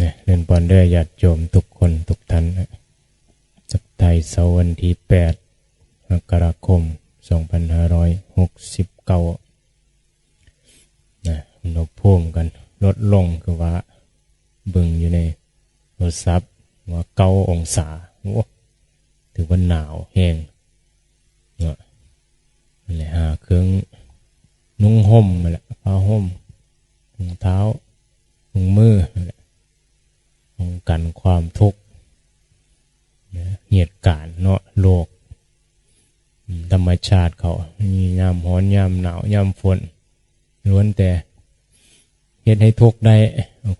นี่ยเรียนปอนเด้อญาติโยมทุกคนทุกท่านนะสัปดาห์เสาร์วันที่8มกราคม 2569นะอุณหภูมิกันลดลงคือว่าบึงอยู่ในโทรศัพท์ว่าเก้าองศาโอ้ถือว่าหนาวแห้งเนาะนั่นแหาเครื่องนุ่งห่มมาแหละผ้าห่มรองเท้าถุงมือนั่นแหละ ป้องกันความทุกข์เหตุการณ์เนาะโลก ธรรมชาติเขามียามร้อนยามหนาวยามฝนล้วนแต่เฮ็ดให้ทุกข์ได้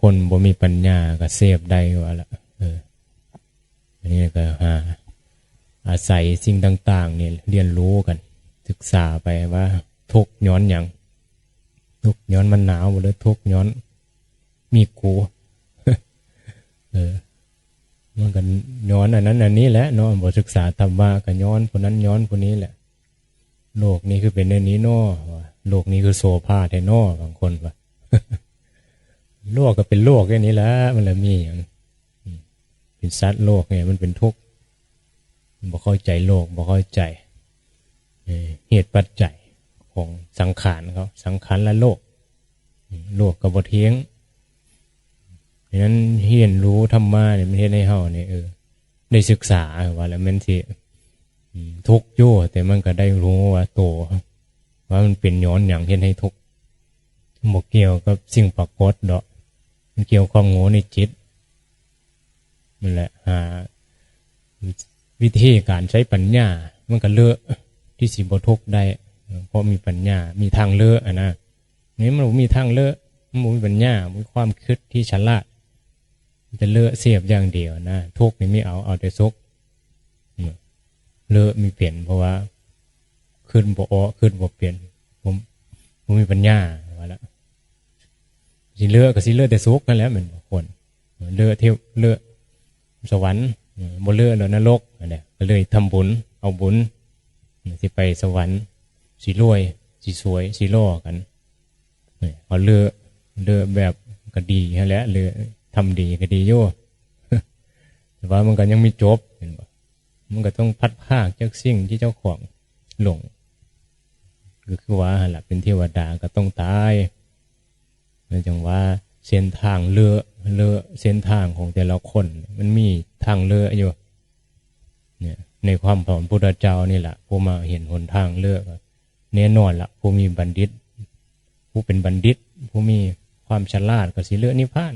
คนบ่มีปัญญาก็เสพได้ว่าละเอออันนี้ก็หาอาศัยสิ่งต่างๆเนี่ยเรียนรู้กัน ศึกษาไปว่าทุกข์ย้อนอย่างทุกข์ย้อนมันหนาวหรือทุกข์ย้อนมีกู เออมันก็ย้อนอันนั้น อันนี้แหละเนาะบทศึกษาธรรมะก็ย้อนคนนั้นย้อนคนนี้แหละ โลกนี้คือเป็นเรื่องนี้นอโลกนี้คือโซภาแทนอบางคนว่าโลกก็เป็นโลกแค่นี้แหละมันเลยมีอย่างเป็นสัตว์โลกไงมันเป็นทุกข์บ่เข้าใจโลกบ่เข้าใจเหตุปัจจัยของสังขารเขาสังขารและโลก โลกกับบทเทียง ดังนั้นเรียนรู้ธรรมะเนี่ยมันเฮ็ดให้เฮาเนี่ยเออได้ศึกษาว่าแล้วมันสิทุกข์อยู่แต่มันก็ได้รู้ว่าโตว่ามันเป็นย้อนอย่างเฮ็ดให้ทุกข์บ่เกี่ยวกับสิ่งปรากฏดอก มันเกี่ยวความโง่ในจิตนั่นแหละหาวิธีการใช้ปัญญา มันก็เลือะที่สิบทุกได้ เพราะมีปัญญา มีทางเลอะอะนะนี่มันมีทางเลือะมันมีปัญญามีความคิดที่ฉลาด จะเลอะเสียบอย่างเดียวนะทุกนี่ไม่เอาเอาแต่ซุกเลอะมีเปลี่ยนเพราะว่า ขึ้นบ่อขึ้นบ่เปลี่ยน ผมผมมีปัญญาว่าละสิเลอะก็สิเลอะแต่ซุกนั่นแหละเหมือนคนเลอะเที่ยวเลอะสวรรค์บ่เลอะแล้วนรกนั่นแหละก็เลยทำบุญ เอาบุญสิไปสวรรค์สิรวยสิสวยสิล่อกันเอาเลอะเลอะแบบก็ดีฮะแหละเลอะ ทำดีก็ดีโย่แต่ว่ามันก็ยังไม่จบเห็นบ่มันก็ต้องพัดภาคจากสิ่งที่เจ้าของหลงก็คือว่าหละเป็นเทวดาก็ต้องตายนั่นจังว่าเส้นทางเลือะเลือะเส้นทางของแต่ละคน มันมีทางเลือะอยู่เนี่ยในความของพุทธเจ้านี่แหละผู้มาเห็นหนทางเลือกแน่นอนละผู้มีบัณฑิต ผู้เป็นบัณฑิต ผู้มีความฉลาดก็สิเลือกนิพพาน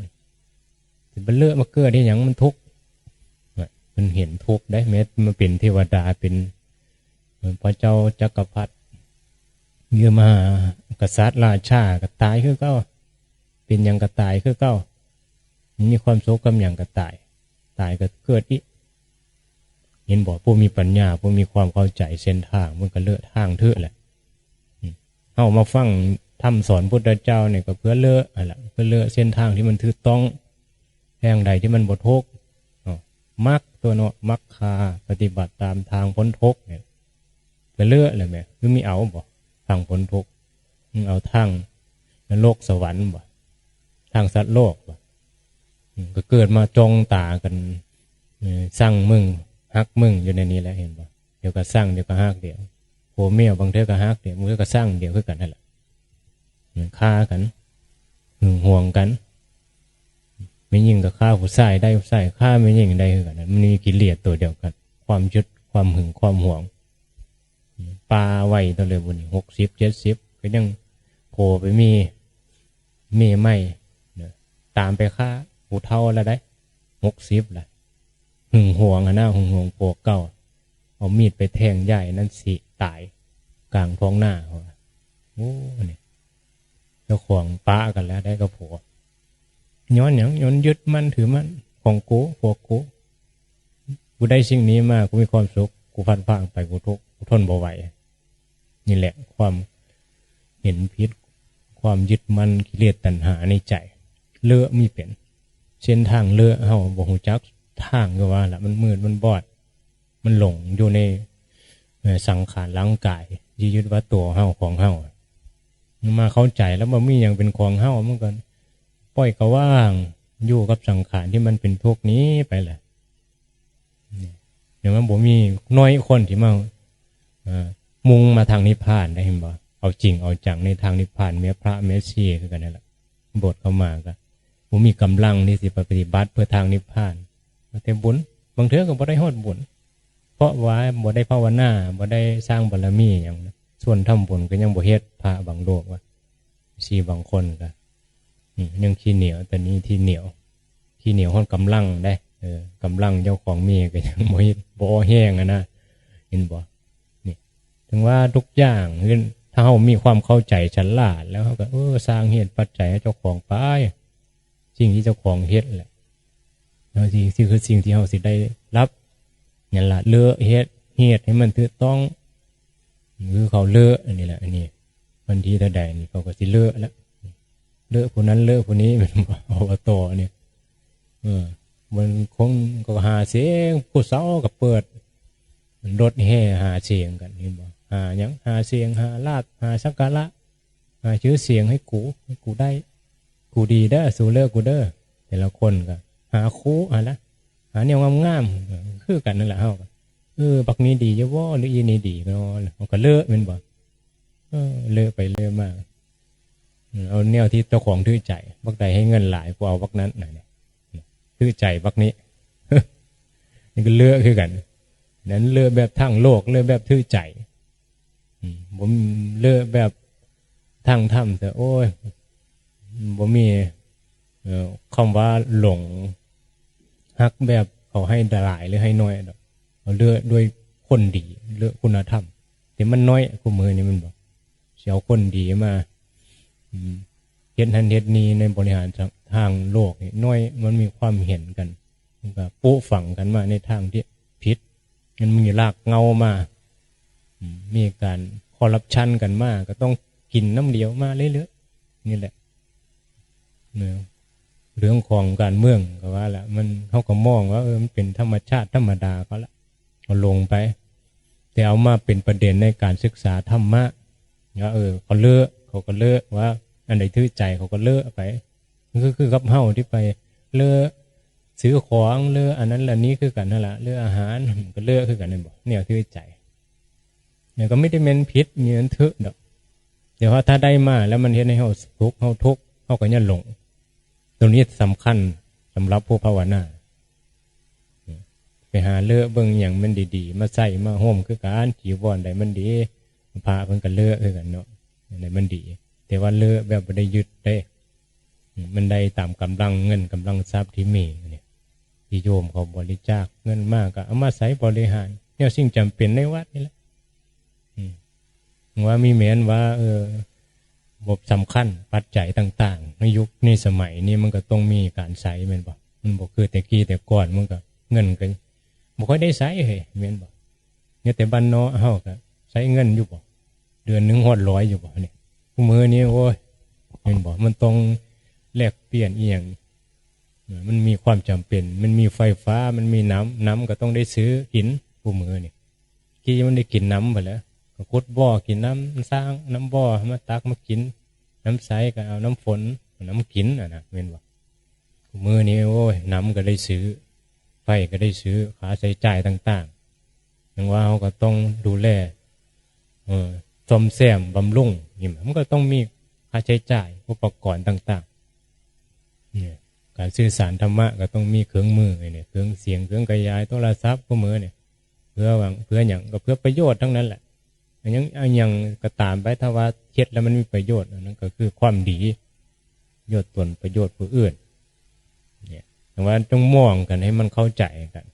เป็นเลือกมาเกิดได้ยังมันทุกข์มันเห็นทุกข์ได้แม้มาเป็นเทวดาเป็นพระเจ้าจักรพรรดิเยื่อมากษัตริย์ราชาก็ตายคือเก้าเป็นหยังก็ตายคือเก้ามีความโศกกำหยังก็ตาย ตายก็เกิดอีกเห็นบอกผู้มีปัญญาผู้มีความเข้าใจเส้นทางมันก็เลือกทางเถอะแหละเอามาฟังทำสอนพุทธเจ้าเนี่ยก็เพื่อเลือกอะไรเพื่อเลือกเส้นทางที่มันถูกต้อง แห่งใดที่มันบททุกมักตัวเนาะมักคาปฏิบัติตามทางพ้นทุกเนี่ยก็เลือกเลยแม่คือมีเอาบ่ทางพ้นทุกเอาทางนรกสวรรค์บ่ทางสัตว์โลกบ่ก็เกิดมาจองตากันสร้างมึงฮักมึงอยู่ในนี้แหล้วเห็นปะเดี๋ยวก็สร้างเดี๋ยวก็ฮักเดี๋ยวโผเมียบางเทีก็ฮักเดี๋ยวมือก็สร้างเดี๋ยวคือกันนั่นแหละฆ่ากันหึงห่วงกัน ไม่ยิ่งกับฆ่าผู้ชายได้ผู้ชายฆ่าไม่ยิ่งได้คือนนั่นมันมีกิเลสตัวเดียวกัน ความยึดความหึงความหวงปลาไว้ตัวเลยบุญหกสิบเจ็ดสิบก็ยังโผล่ไปมีมีไม่ตามไปฆ่าผู้เท่าแล้วได้หกสิบละหึงหวงอะนะหึงหวงปวเก่า เอามีดไปแทงใหญ่นั่นสิตายกลางท้องหน้าเขาโอ้เนี่ยเจ้าของป้ากันแล้วได้กับผัว ย้อนอย่างย้อนยึดมั่นถือมั่นของกูพวกกูกูได้สิ่งนี้มากูมีความสุขกูฟันฟางไปกูทุกกูทนบ่ไหวนี่แหละความเห็นพิษ ความยึดมั่นกิเลสตัณหาในใจ เลอะมีเป็น เส้นทางเลอะเฮาบ่ฮู้จักทางก็ว่าละมันมืดมันบอด มันหลงอยู่ในสังขารร่างกายยึดยึดว่าตัวเฮาของเฮามาเข้าใจแล้วมันมีอย่างเป็นของเฮาเมันก็ ปล่อยก็ว่าง อยู่กับสังขารที่มันเป็นทุกข์นี้ไปแหละเดี๋ยวมันบ่มีน้อยคนที่มามุงมาทางนิพพานได้เห็นบ่เอาจริงเอาจังในทางนิพพานเมียพระเมียชีคือกันนั่นแหละบทเข้ามาก็ผมมีกำลังที่สิปฏิบัติเพื่อทางนิพพานแต่บุญบางเทื่อก็บ่ได้ฮอดบุญเพราะว่าบ่ได้ภาวนาบ่ได้สร้างบารมีอย่างส่วนทำบุญก็ยังบ่เฮ็ดพระบางโลกว่าชีบางคนก็ ยังขี้เหนียวแต่นี้ที่เหนียวขี้เหนียวฮอดกำลังได้เออกำลังเจ้าของมีก็ยังบ่บ่แห้งอะนะเห็นบ่นี่ถึงว่าทุกอย่างถ้าเขามีความเข้าใจฉลาดแล้วเขาก็เออสร้างเหตุปัจจัยให้เจ้าของไปสิ่งที่เจ้าของเฮ็ดแหละแล้วสิ่งที่คือสิ่งที่เขาสิได้รับนี่แหละเลือเฮ็ดเหตุให้มันถูกต้องคือเขาเลืออันนี้แหละอันนี้วันที่ตาใดนี่เขาก็สิเลือแล้ว เลือผู้นั้นเลือผู้นี้เป็นอบตเนี่ย เออ มันคงก็หาเสียงผู้สาวก็เปิดรถแห่หาเสียงกันนี่บอกหายังหาเสียงหาลาดหาสักการะหาชื่อเสียงให้กูให้กูได้ กูดีเด้อสูเลิกกูเด้อแต่ละคนก็หาคู่อะไรหาแนวงามๆคือกันนั่นแหละเฮาเออบักนี้ดีเยอะว่าหรืออีนี้ดีก็มันก็เลิกมันบอกเออเลิกไปเลิกมาก เอาแนวที่เจ้าของถือใจบักใดให้เงินหลายกูเอาบักนั้นหน่อยถือใจบักนี้นี่ก็เลือกคือกัน นั้นเลือกแบบทั้งโลก เลือกแบบถือใจผมเลือกแบบทางถ้ำแต่โอ้ยผมมีคำว่าหลงฮักแบบเขาให้ดลายหรือให้น้อยเราเลือกด้วยคนดี เลือกคุณธรรมแต่มันน้อยกูมือนี่มันบอกเสียวคนดีมา เห็นทันเห็นนี้ในบริหารทางโลกน้อยมันมีความเห็นกันมันก็ปุ๊ฝังกันมาในทางที่ผิดมันมีรากเงามา มีการคอรับชันกันมากก็ต้องกินน้ำเดียวมาเรื่อยๆนี่แหละเนี่ยเรื่องของการเมืองก็ว่าละมันเขาก็มองว่าเออมันเป็นธรรมชาติธรรมดาก็ละเอาลงไป แต่เอามาเป็นประเด็นในการศึกษาธรรมะว่าเออเขาเลือก เขาก็เลือกว่า อันไหนทื่อใจเขาก็เลือกไปคือคือกับเฮาที่ไปเลือกซื้อของเลือกอันนั้นอันนี้คือกันนั่นแหละเลือกอาหารก็เลือกคือกันนี่บอกเนี่ยทื่อใจเนี่ยก็ไม่ได้เม้นพิษเงี้ยเถอะดอกเดี๋ยวว่าถ้าได้มาแล้วมันเห็นให้เขาทุกเขาทุกเขาก็ยันหลง ตรงนี้สำคัญสำหรับผู้ภาวนาไปหาเลือกเบิ่งอย่างมันดีๆ มาใส่มาห่มคือการจีวรใดมันดีพาเพิ่นกันเลือกคือกันเนาะ ใดมันดี แต่ว่าเลือกแบบไม่ได้ยึดได้ มันได้ตามกำลังเงินกำลังทรัพย์ที่มีเนี่ยที่โยมเขาบริจาคเงินมากก็เอามาใส่บริหารเนี่ยสิ่งจำเป็นในวัดนี่แหละว่ามีเหมือนว่า เออบทสำคัญปัจจัยต่าง ๆ ในยุคนี้สมัยนี้มันก็ต้องมีการใช้เหมือนบอกมันบอกคือแต่กี้แต่ก่อนมันก็เงินกันบอกค่อยได้ใช้เฮ้ยเหมือนบอกเนี่ยแต่บ้านนอเฮาก็ใช้เงินอยู่บอก เดือนหนึ่งหอดร้อยอยู่บอกเนี่ยมือนี้โอ้ยเหมือนบอกมันต้องแลกเปลี่ยนเอียงมันมีความจำเป็น มันมีไฟฟ้ามันมีน้ำน้ำก็ต้องได้ซื้อกินผู้มือนี่กี้มันได้กินน้ำไปแล้วกุดบ่อกินน้ำสร้างน้ำบ่อมาตักมากิน น้ำใสก็เอาน้ำฝนน้ำกินอะนะเว้นว่ามือนี้โอ้ยน้ำก็ได้ซื้อไฟก็ได้ซื้อค่าใช้จ่ายต่างๆอย่างว่าเขาก็ต้องดูแลเออ สมแซมบำรุงนี่มันก็ต้องมีค่าใช้จ่ายอุปกรณ์ต่างๆเนี่ยการสื่อสารธรรมะก็ต้องมีเครื่องมือเนี่ยเครื่องเสียงเครื่องกระยายโทรศัพท์พวกมือเนี่ยเพื่อหวังเพื่ออย่างก็เพื่อประโยชน์ทั้งนั้นแหละอยังอยังก็ตามไปถ้าว่าเช็ดแล้วมันมีประโยชน์นั่นก็คือความดีโยชน์ตนประโยชน์ผู้อื่นเนี่ยแต่ว่าต้องมองกันให้มันเข้าใจกัน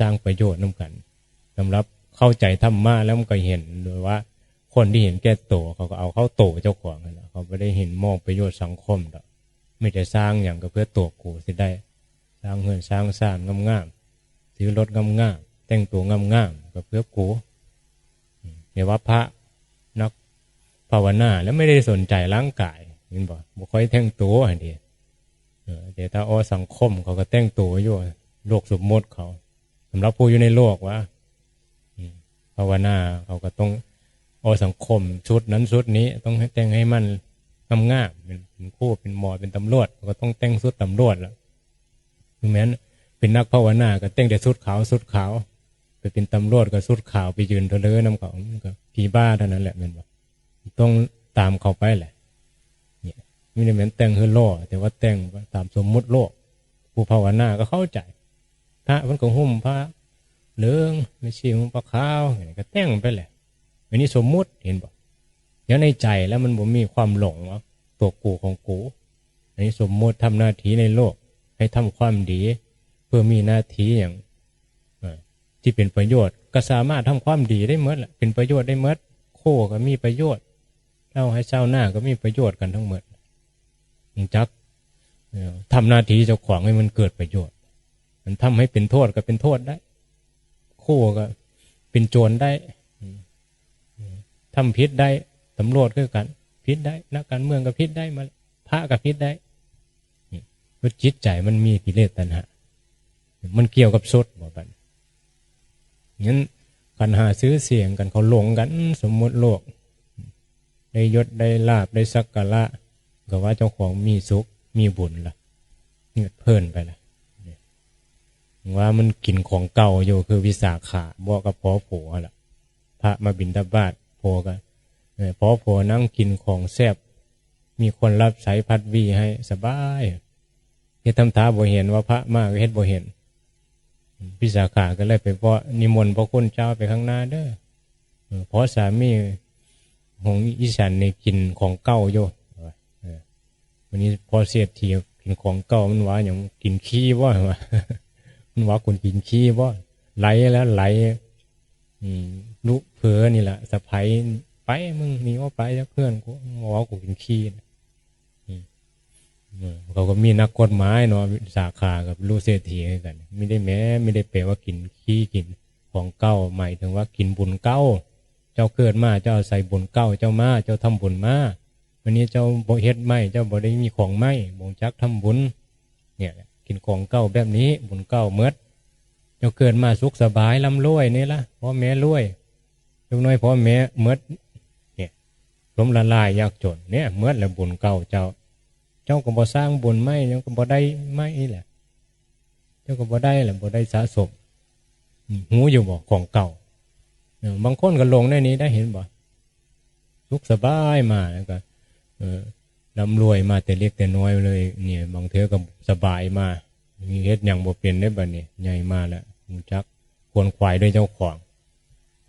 สร้างประโยชน์น้ากันสำหรับ เข้าใจธรรมะแล้วมันก็เห็นโดยว่า คนที่เห็นแก่โตเขาก็เอาเข้าโตเจ้าของนะเขาไม่ได้เห็นมองประโยชน์สังคมหรอกไม่ได้สร้างอย่างก็เพื่อตัวกูสิได้ สร้างเงินสร้างสร้างงามๆซื้อรถงามๆแต่งตัวงามๆก็เพื่อกูเนี่ยว่าพระนักภาวนาแล้วไม่ได้สนใจร่างกายเห็นบอกบุค่อยแต่งตัวอันเดียเดี๋ยวถ้าอ้อสังคมเขาก็แต่งตัวอยู่โลกสมมติเขาสำหรับผู้อยู่ในโลกว่าาวนาเขาก็ต้องอสังคมชุดนั้นชุดนี้ต้องแต่งให้มันงามงามเป็นคู่เป็นหมอเป็นตำรวจก็ต้องแต่งสุดตำรวจแล้วถึงแม้นเป็นนักภาวนาก็แต่งแต่สุดขาวสุดขาว ไปเป็นตำรวจก็สุดขาวไปยืนเทเลอน้ำเขามันก็ผีบ้าเท่านั้นแหละมันบอกต้องตามเขาไปแหละเนี่ยไม่ได้เหมือนแต่งเฮอโล่แต่ว่าแต่งตามสมมุติโลก ผู้ภาวนาก็เข้าใจพระมันก็หุ้มพระ เหลืองไม่ใช่หุ้มพระขาวอย่างนี้ก็แต่งไปแหละอันนี้สมมุติเห็นบอกยังในใจแล้วมันบ่มีความหลงว่าตัวกูของกู อันนี้สมมุติทำหน้าที่ในโลก ให้ทำความดี เพื่อมีหน้าที่อย่างอที่เป็นประโยชน์ ก็สามารถทำความดีได้เมื่อละเป็นประโยชน์ได้เมื่อโคก็มีประโยชน์เล่าให้เจ้าหน้าก็มีประโยชน์กันทั้งหมดจักเอ่อทำหน้าที่เจ้าของให้มันเกิดประโยชน์ มันทำให้เป็นโทษก็เป็นโทษได้ คู่ก็ เป็นโจรได้ทำพิษได้ตำรวจก็กัน พิษได้ นักการเมืองก็พิษได้มาพระก็พิษได้เพราะจิตใจมันมีกิเลสตัณหา มันเกี่ยวกับสดบอกกันงั้นกันหาซื้อเสียงกันเขาหลงกัน สมมติโลก ได้ยศได้ลาบได้สักการะก็ว่าเจ้าของมีสุขมีบุญละเงยเพลินไปละ ว่ามันกินของเก่าอยู่คือวิสาขาบอกกับพอผัวละพระมาบินตาบาตพอกันเออพอผัวนั่งกินของแซบมีคนรับใช้พัดวีให้สบายเฮ็ดทำท่าบ่เห็นว่าพระมากเฮ็ดบ่เห็นวิสาขาก็เลยไปเพราะนิมนต์พระคุณเจ้าไปข้างหน้าเด้อเพราะสามีของอีสันในกินของเก่าอยู่วันนี้พอเสียทีกินของเก่ามันว่าอย่างกินขี้ว่า มันว่าคนกินขี้ว่าไหลแล้วไหลอืมลุกเผลอนี่แหละสะพายไปมึงนี่ว่าไปแล้วเพื่อนกูว่ากูกินขี้นะเขาก็มีนักกฎหมายเนาะสาขากับลูกเศรษฐีกันไม่ได้แม้ไม่ได้แปลว่ากินขี้กินของเก่าหมายถึงว่ากินบุญเก่าเจ้าเกิดมาเจ้าใส่บุญเก่าเจ้ามาเจ้าทำบุญมาวันนี้เจ้าบ่เฮ็ดไม่เจ้าบ่ได้มีของไม่บ่งจักทำบุญเนี่ย กินของเก่าแบบนี้บุญเก่าเมดเจ้าเกิดมาสุขสบายร่ำรวยนี่ละพ่อแม่รวยลูกน้อยพ่อแม่เมดเนี่ยล้มละลายยากจนเนี่ยเมดแล้วบุญเก่าเจ้า เจ้าก็บ่สร้างบุญไม่เจ้าก็บ่ได้ไม่แหละเจ้าก็บ่ได้แหละบ่ได้สะสมหูอยู่บ่ของเก่าบางคนก็ลงในนี้ได้เห็นบ่สุขสบายมาแล้วก็ ร่ำรวยมาแต่เล็กแต่น้อยเลย เนี่ยบางเทอก็สบายมามีเฮ็ดอย่างบ่เป็นได้บัดนี้ใหญ่มาแล้วรู้จักควรควายด้วยเจ้าของ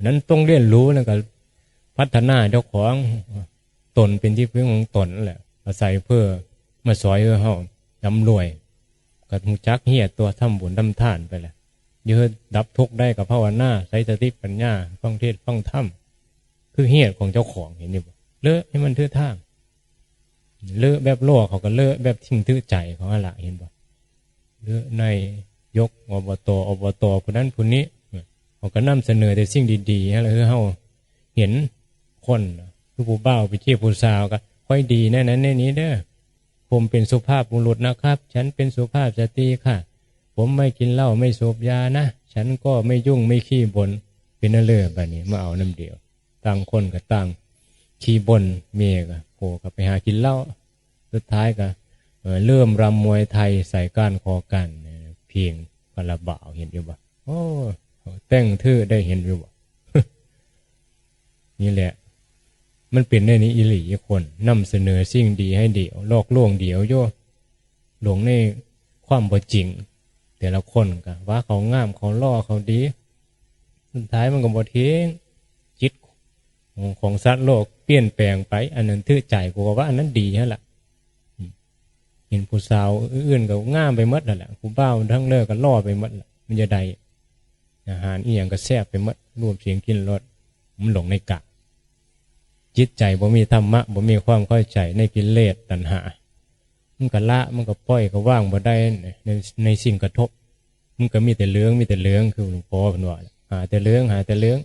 นั้นต้องเรียนรู้แล้วก็พัฒนาเจ้าของตนเป็นที่พึ่งของตนนั่นแหละ อาศัยเพื่อมาสอยเพื่อเฮาร่ำรวยก็รู้จักเฮียตัวทำบุญทำทานไปแหละยืดดับทุกข์ได้กับภาวนาใช้สติปัญญาฟังเทศฟังธรรมคือเฮียของเจ้าของเห็นนี่บ่เลอะให้มันเทื่อท่าง เลอะแบบโลกเขาก็เลอะแบบทิ้งทื่อใจเขาอะไรเห็นบ่เลอะในยกอบตอบตคนนั้นคนนี้เขาก็นำเสนอแต่สิ่งดีๆอะไรคือเฮาเห็นคนคือผู้บ่าวไปเชี่ยผู้สาวก็ค่อยดีแน่นั้นแน่นี้เด้อผมเป็นสุภาพบุรุษนะครับ ฉันเป็นสุภาพสตรีค่ะ ผมไม่กินเหล้าไม่สูบยานะ ฉันก็ไม่ยุ่งไม่ขี้บนเป็นนั่นเลยแบบนี้มาเอาน้ำเดียว ต่างคนกับต่างขี่บนเมียก็ โผล่กับไปหากินเหล้าสุดท้ายก็เริ่มรำมวยไทยใส่ก้านคอกันเพียงกระบ่าวเห็นอยู่บ่โอ้แต่งทื่อได้เห็นอยู่บ่นี่แหละ มันเป็นในนี้อิหลีคนนำเสนอสิ่งดีให้เดียวลอกลวงเดียวโยหลงในความบ่จริง แต่ละคนก็ว่าเขางามเขาล่อเขาดี สุดท้ายมันก็บ่ทิ้งของสัตว์โลก ลี่ยนแปลงไป อันนั้นทื่อใจกูว่าอันนั้นดีฮะละเห็นผู้สาวอื่นก็ง่ามไปมดนั่นแหละผู้บ้าทั้งเลิกก็ล่อไปมดละมันจะได้อาหารอีหยังก็แซ่บไปมดรวมเสียงกินรสมันหลงในกะจิตใจบ่มีธรรมะบ่มีความเข้าใจในกิเลสตัณหา มันก็ละมันก็ปล่อยก็ว่างบ่ได้ในในสิ่งกระทบ มันก็มีแต่เลื้องมีแต่เลื้องคือหลวงพ่อเป็นว่าหาแต่เลื้องหาแต่เลื้อง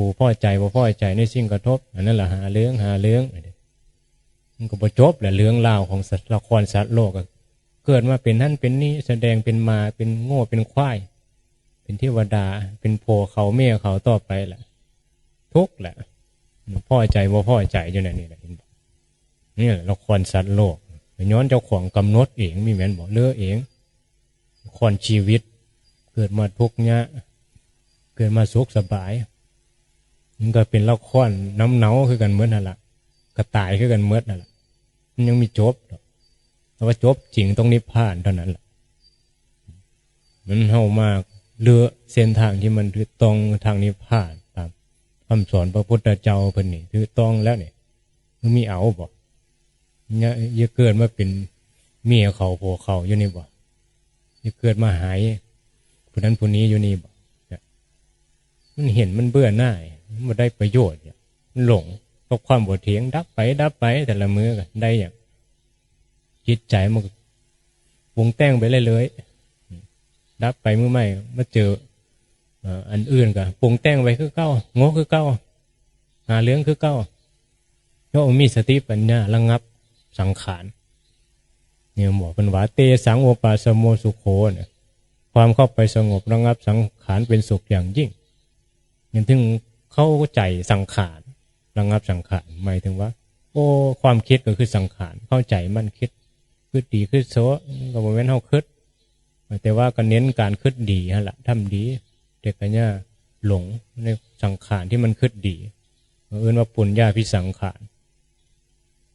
กูพ่อใจบ่พ่อใจในสิ่งกระทบ อันนั้นแหละหาเรื่องหาเรื่องมันก็บ่จบแหละเรื่องราวของสัตว์ละครสัตว์โลกเกิดมาเป็นนั่นเป็นนี่แสดงเป็นมาเป็นโง่เป็นควายเป็นเทวดา เป็นโพเขาเมียเขาต่อไปแหละทุกแหละพ่อใจบ่พ่อใจอยู่ในนี่แหละนี่แหละละครสัตว์โลกย้อนเจ้าของกำหนดเองมีแม่นบอกเลือเองละครชีวิต เกิดมาทุกข์ยะเกิดมาสุขสบาย มันก็เป็นละครน้ำเนาคือกันเหมือนนั่นแหละกระต่ายคือกันเหมือนนั่นแหละมันยังมีจบแต่ว่าจบจริงต้องนิพพานเท่านั้นแหละมันเฮามากเลือเส้นทางที่มันคือตรงทางนิพพานตามคำสอนพระพุทธเจ้าเพิ่นนี่คือต้องแล้วเนี่ยมันมีเอาบอกเนี่ยยเกิดมาเป็นเมียเขาโผเขาอยู่นี่บ่อย่าเกิดมาหายผู้นั้นผู้นี้อยู่นี่บ่มันเห็นมันเบื่อหน่าย มันได้ประโยชน์เนี่ยหลงกับความบดเถียงดับไปดับไปแต่ละมือกันได้อย่างจิตใจมันก็ปงแต่งไปเลยเลยๆดับไปเมื่อไม่มาเจอเอ่ออันอื่นกันปรุงแต่งไปคือเก้าโง่คือเก้าหาเรื่องคือเก้าโยมมีสติปัญญาระงับสังขารเนี่ยบอกเป็นว่าเตสังโอปาสโมสุโคเนี่ยความเข้าไปสงบระงับสังขารเป็นสุขอย่างยิ่งย่างถึง เข้าใจสังขารระงับสังขารหมายถึงว่า โอ้ความคิดก็คือสังขารเข้าใจมันคิดคือดีคือโซก็บ่แม่นเฮาคิดแต่ว่าก็เน้นการคิดดีฮะละทำดี เด็กกันเนี่ยหลงในสังขารที่มันคิดดีเอื่นว่าปุญญาพิสังขาร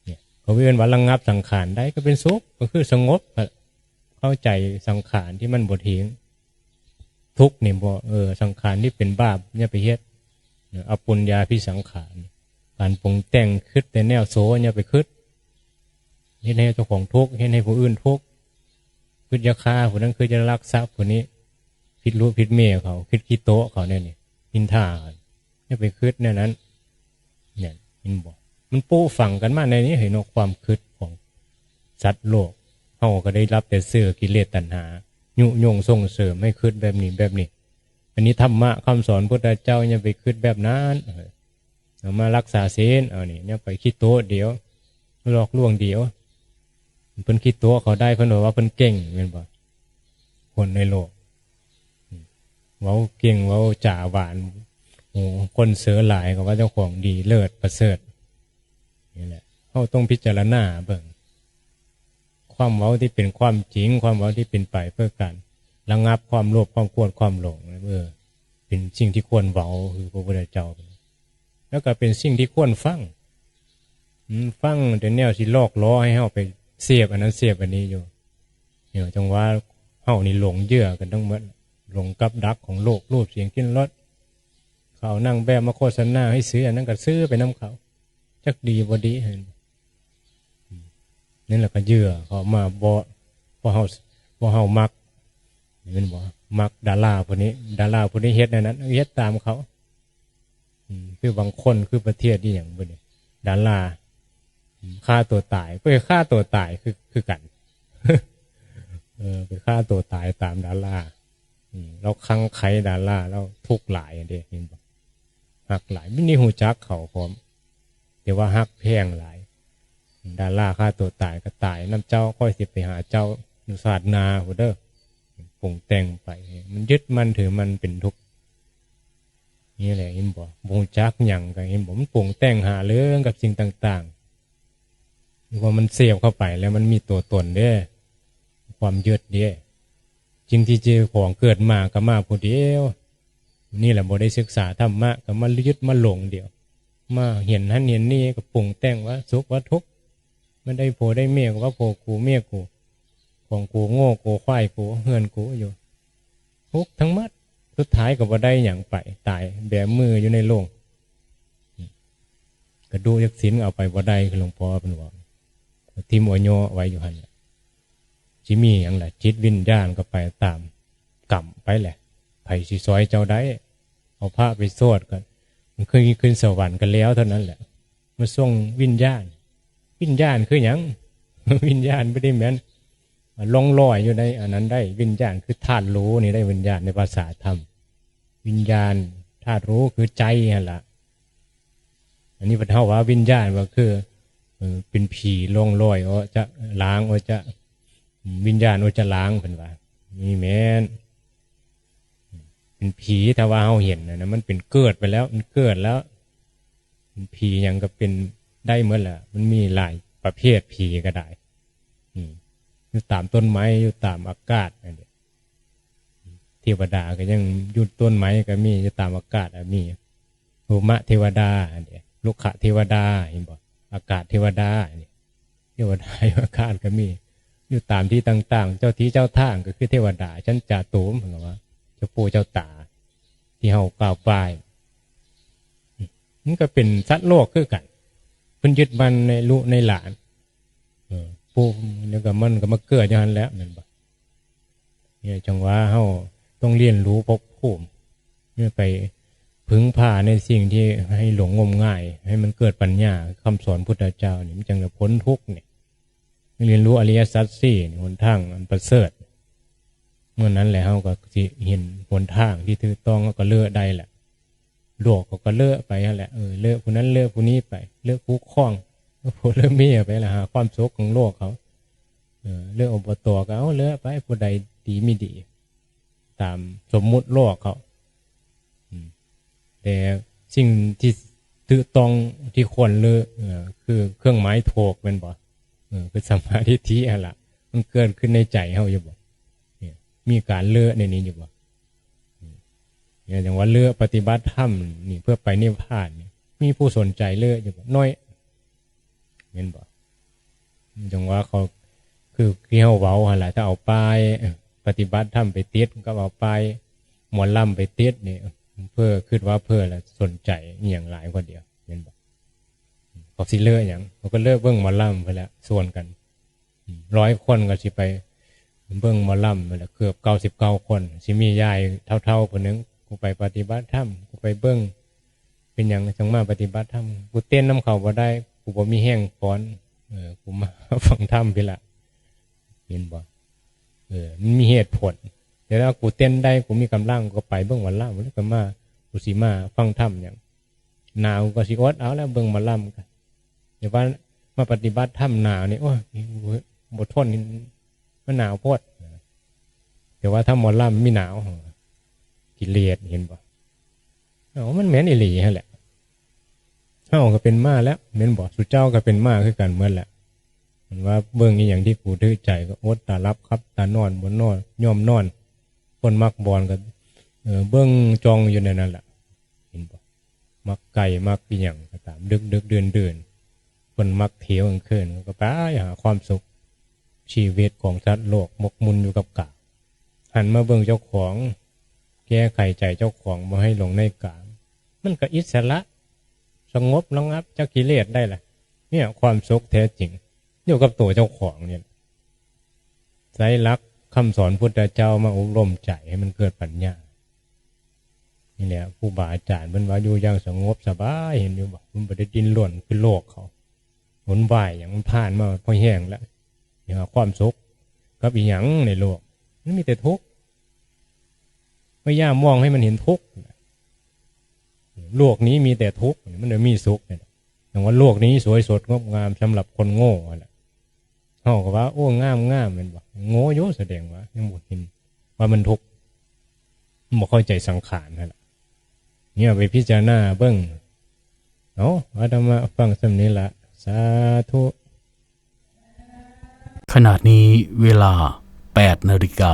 เนี่ยเขาเวียนว่าระงับสังขารได้ก็เป็นสุขก็คือสงบเข้าใจสังขารที่มันบดเถียงทุกเนี่ยบ่เออสังขารที่เป็นบาปเนี่ยไปเฮ็ด อาปุญญาพิสังขารการปรุงแต่งคืดแต่แนวโซเนี่ยไปคืดเฮ็ดให้เจ้าของทุกข์เฮ็ดให้ผู้อื่นทุกข์คืดยาฆ่าผู้นั้นคือจะรักทรัพย์ผู้นี้ผิดรู้ผิดเมียเขาคิดขี้โต๊ะเขาเนี่ยนี่พินท่าเขาเนี่ยไปคืดเนี่ยนั้นเนี่ยมินบอกมันปูฝังกันมาในนี้เห็นว่าความคิดของสัตว์โลกเขาก็ได้รับแต่เสื่อกิเลสตัณหา ยุยงส่งเสริมให้คิดแบบนี้แบบนี้ อันนี้ธรรมะคำสอนพุทธเจ้าอย่าไปคิดแบบนั้นเอามารักษาศีลเอานี่อย่าไปคิดโตะเดียวหลอกลวงเดียวเพิ่นคิดโตะเขาได้เพิ่นบอกว่าเพิ่นเก่งเป็นบ่คนในโลกเว้าเก่งเว้าจ่าหวานโอ้คนเสือหลายก็ว่าเจ้าของดีเลิศประเสริฐนี่แหละเขาต้องพิจารณาเบิ่งความเว้าที่เป็นความจริง ความเว้าที่เป็นไปเพื่อการ ระงับความโลภความโกรธความหลงเออเป็นสิ่งที่ควรเว้าคือพระพุทธเจ้า แล้วก็เป็นสิ่งที่ควรฟังฟังแต่แนวสิลอกล้อให้เฮาไปเสียบอันนั้นเสียบอันนี้อยู่เนี่ยจังว่าเฮานี่หลงเยื่อกันทั้งหมดหลงกับดักของโลกรูปเสียงกินรสเขานั่งแบบมาโฆษณาให้ซื้ออันนั้นก็ซื้อไปน้ำเขาจักดีบดีเห็นนี่นแหละก็เยื่อเขามาบ่บ่เฮาบ่เฮามัก นี่เป็นบ่มักดาราพวกนี้ ดาราพวกนี้เฮ็ดในนั้นเฮ็ดตามเขาอืคือบางคนคือประเทศที่อย่างบ่นี่ดาราฆ่าตัวตายก็ฆ่าตัวตายคือคือกัน เออไปฆ่าตัวตายตามดาราอืเราคังไขดาราเราทุกหลายอันเดีเห็นบ่หักหลายไม่นี่หูจักเขาพร้อมเดี๋ยวว่าฮักแพงหลาย ดาราฆ่าตัวตายก็ตายน้ำเจ้าค่อยสิไปหาเจ้าอยู่ศาสนาหัวเด้อ ปรุงแต่งไป มันยึดมันถือมันเป็นทุกข์นี่แหละเห็นบอกบงจักหยังก็เห็นบอกมันปรุงแต่งหาเรื่องกับสิ่งต่างๆว่ามันเสียบเข้าไปแล้วมันมีตัวตนเด้ความยึดเด้จริงที่เจอของเกิดมาก็มาผู้เดียวนี่แหละบ่ได้ศึกษาธรรมะก็มายึดมาหลงเดียว มาเห็นหันเห็นนี่ก็ปรุงแต่งว่าสุขว่าทุกข์มันได้โผได้เมียกว่าโผกูเมียกู ของกูโง่กูควายกูเฮือนกูอยู่ทุกทั้งมัดสุดท้ายก็บ่ได้อย่างไป ตายแบมืออยู่ในโลงกระดูยักษินเอาไปบ่ได้คือหลวงพ่อเป็นว่าทิมอโยไว้อยู่หันจิมีอย่างไรจิตวิญญาณก็ไปตามกรรมไปแหละไผ่สีซอยเจ้าได้ เอาผ้าไปโซดกันมันเคยขึ้นสวรรค์กันแล้วเท่านั้นแหละมาส่งวิญญาณ วิญญาณคืออย่างวิญญาณไม่ได้แม้น ลองลอยอยู่ในอันนั้นได้วิญญาณคือธาตุรู้นี่ได้วิญญาณในภาษาธรรม วิญญาณธาตุรู้คือใจนั่นแหละอันนี้พระเท่าว่าวิญญาณว่าคือเป็นผีลองลอยว่าจะล้างว่าจะวิญญาณว่าจะล้างเป็นว่ามีแม้นเป็นผีแต่ว่าเราเห็นนะมันเป็นเกิดไปแล้ว มันเกิดแล้วผียังก็เป็นได้เมื่อแหละมันมีหลายประเภทผีก็ได้ อยู่ตามต้นไม้อยู่ตามอากาศนั่นเองเทวดาก็ยังอยู่ต้นไม้ก็มีอยู่ตามอากาศก็มีภูมะเทวดาอันเดียลูกขะเทวดาเห็นบ่อากาศเทวดาอันนี้เทวดาอยู่อากาศก็มี อยู่ตามที่ต่าง ๆ เจ้าที่เจ้าทางก็คือเทวดาชั้นจาตูมเหมือนว่าเจ้าปู่เจ้าตา ที่เฮากล่าวไปมันก็เป็นสัตว์โลกคือกันเพิ่นยึดมันในลูกในหลาน ปู่เนี่ยก็มันก็มาเกิดอย่างนั้นแหล้วนั่นบ่เนี่ยจังว่าเฮาต้องเรียนรู้พบภูมิเนี่ยไปพึ่งพาในสิ่งที่ให้หลงงมง่าย ให้มันเกิดปัญญาคำสอนพุทธเจ้าเนี่มันจังจะพ้นทุกเนี่ยเรียนรู้อริยสัจสี่หนทางอันประเสริฐเมื่อนั้นแหละเฮาก็สิเห็นหนทางที่ถูกต้องก็เลือกได้แหละโลกก็เลือกไปนั่นแหละเออเลือกผู้นั้นเลือกผู้นี้ไป เลือกผู้คล้อง ผู้เลือกเมียไปละหาความสุขของโลกเขาเออเลือกอบตก็เอาเลือกไปผู้ใดดีไม่ดี ตามสมมุติโลกเขาแต่สิ่งที่ถูกต้องที่ควรเลือกเออคือเครื่องหมายถูกเป็นบ่คือสัมมาทิฏฐิอะล่ะมันเกิดขึ้นในใจเฮาอยู่บ่มีการเลือในนี้อยู่บ่อย่างว่าเลือปฏิบัติธรรมนี่เพื่อไปนิพพานนี่มีผู้สนใจเลือกอยู่บ่น้อย เห็นบ่อย่างว่าเขาคือที่เขาเว้าหันละถ้าเอาป้ายปฏิบัติธรรมไปเติดก็เอาป้ายหมอลำไปเติดนี่เพื่อคิดว่าเพื่อละสนใจอย่างหลายกว่าเดียวเห็นบ่เขาสิเลือกอย่างเขาก็เลือกเบิ่งหมอลำไปแล้วส่วนกันร้อยคนก็สิไปเบิ้องหมอลำนั่นแหละเกือบเก้าสิบเก้าคนสิมียายเท่าๆคนนึงกูไปปฏิบัติธรรมกูไปเบิ้องเป็นอย่างจังมาปฏิบัติธรรมกูเต้นน้ำเขาบ่ได้ กูบ่มีแห้งฟ้อนเออกูมาฟังธรรมพี่ละเห็นบ่เออมันมีเหตุผลเดี๋ยวแล้วกูเต้นได้กูมีกำลังก็ไปเบิ้งหมอลำแล้วก็มากูสิมาฟังธรรมอย่างหนาวก็สิอดเอาแล้วเบิ้งหมอลำกันเดี๋ยวว่ามาปฏิบัติธรรมหนาวนี่โอ้ยบ่ทนนี่มันหนาวโพดแต่ว่าถ้าหมอลำมีหนาวกิเลสเห็นบ่เอามันเหม็นอิหลีฮะแหละ เฮาก็เป็นมาแล้วเม็นบ่สุเจ้าก็เป็นมาคือกันเหมือนแหละมันว่าเบิ่งอีอย่างที่กูถือใจก็อดตารับครับตานอนบนนอนย่อมนอน คนมักบอลก็เออเบิ่งจองอยู่ในนั้นแหละเห็นบ่มักไก่มักอีหยังก็ตามดึกดึกเดือนเดือนคนมักเที่ยวกลางคืนก็ไปหาความสุขชีวิตของสัตว์โลกมกมุนอยู่กับกาหันมาเบิ่งเจ้าของ แก้ไขใจเจ้าของมาให้หลงในกามันก็อิสระ สงบระงับจากกิเลสได้แหละเนี่ย ความสุขแท้จริงอยู่กับตัวเจ้าของเนี่ยใจรักคำสอนพุทธเจ้ามาอบรมใจให้มันเกิดปัญญานี่แหละผู้บาอาจารย์มันว่าอยู่อย่างสงบสบายเห็นอยู่บ่มันไม่ได้ดินหล่นคือโลกเขาหนวายอย่างมันผ่านมาพอแห้งแล้วอย่างความสุขกับอีหยังในโลกมันมีแต่ทุกข์พยายามองให้มันเห็นทุกข์ โลกนี้มีแต่ทุกข์มันจะมีสุขเนี่ยอย่างว่าโลกนี้สวยสดงดงามสำหรับคนโง่แหละเขาก็ว่า โอ้งามงามมันบอกโง่โยแสดงว่ายังบุเห็นว่ามันทุกข์มันบอกเข้าใจสังขารนั่นแหละเนี่ยไปพิจารณาเบิ้งเนาะอาตมาฟังสำนี้ละสาธุขณะนี้เวลา8นาฬิกา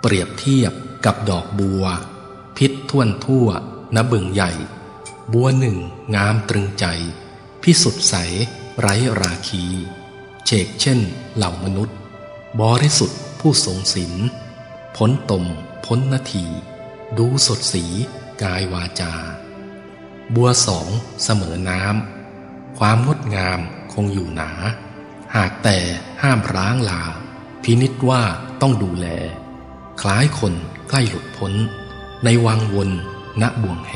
เปรียบเทียบกับดอกบัว พิษท่วนทั่วณบึงใหญ่ บัวหนึ่งงามตรึงใจ พิสุทธิ์ใส ไร้ราคี เชกเช่นเหล่ามนุษย์ บริสุทธิ์ผู้ทรงศีลพ้นตมพ้นนาที ดูสดสี กายวาจา บัวสองเสมอน้ำ ความงดงามคงอยู่หนา หากแต่ห้ามร้างลา พินิษว่าต้องดูแล คล้ายคนใกล้หลุดพ้น ในวังวนณบ่วงแห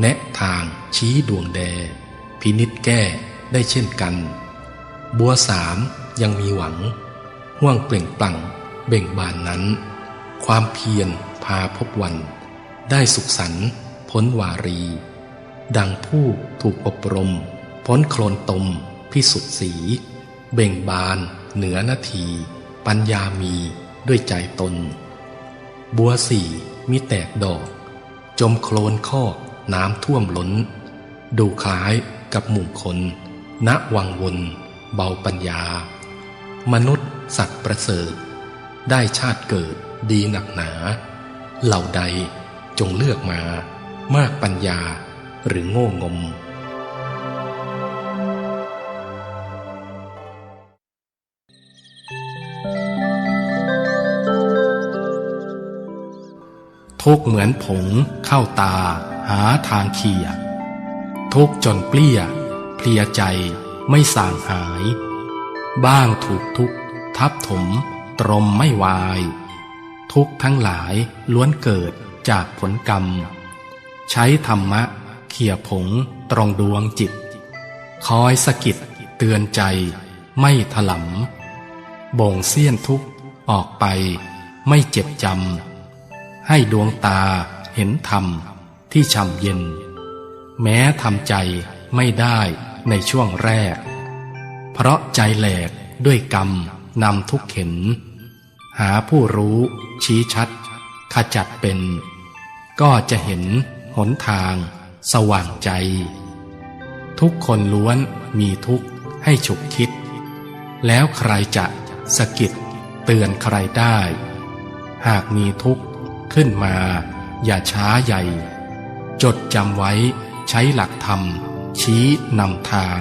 แนะทางชี้ดวงแด พินิษแก้ได้เช่นกัน บัวสามยังมีหวัง ห่วงเปล่งปลั่งเบ่งบานนั้น ความเพียรพาพบวัน ได้สุขสันพ้นวารี ดังผู้ถูกอบรม พ้นโคลนตมพิสุทธิ์สี เบ่งบานเหนือนาที ปัญญามี ด้วยใจตน บัวสี่มีแตกดอก จมโคลนคอกน้ำท่วมล้น ดูคล้ายกับหมู่คน ณวังวน เบาปัญญา มนุษย์สัตว์ประเสริฐ ได้ชาติเกิดดีหนักหนา เหล่าใดจงเลือกมามากปัญญาหรือโง่งม ทุกเหมือนผง เข้าตา หาทางเขี่ยทุกจนเปลี้ย เพลียใจไม่สางหาย บ้างถูกทุกทับถม ตรมไม่วาย ทุกทั้งหลายล้วนเกิดจากผลกรรม ใช้ธรรมะ เขี่ยผงตรงดวงจิต คอยสะกิดเตือนใจ ไม่ถลำบ่งเสี้ยนทุกออกไป ไม่เจ็บจำ ให้ดวงตาเห็นธรรมที่ช่ำเย็น แม้ทำใจไม่ได้ในช่วงแรก เพราะใจแหลกด้วยกรรมนำทุกเข็น หาผู้รู้ชี้ชัด ขจัดเป็น ก็จะเห็นหนทาง สว่างใจ ทุกคนล้วนมีทุกข์ให้ฉุกคิด แล้วใครจะสะกิดเตือนใครได้ หากมีทุกข์ ขึ้นมา อย่าช้าใหญ่ จดจำไว้ใช้หลักธรรม ชี้นำทาง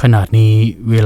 ขณะนี้เวลา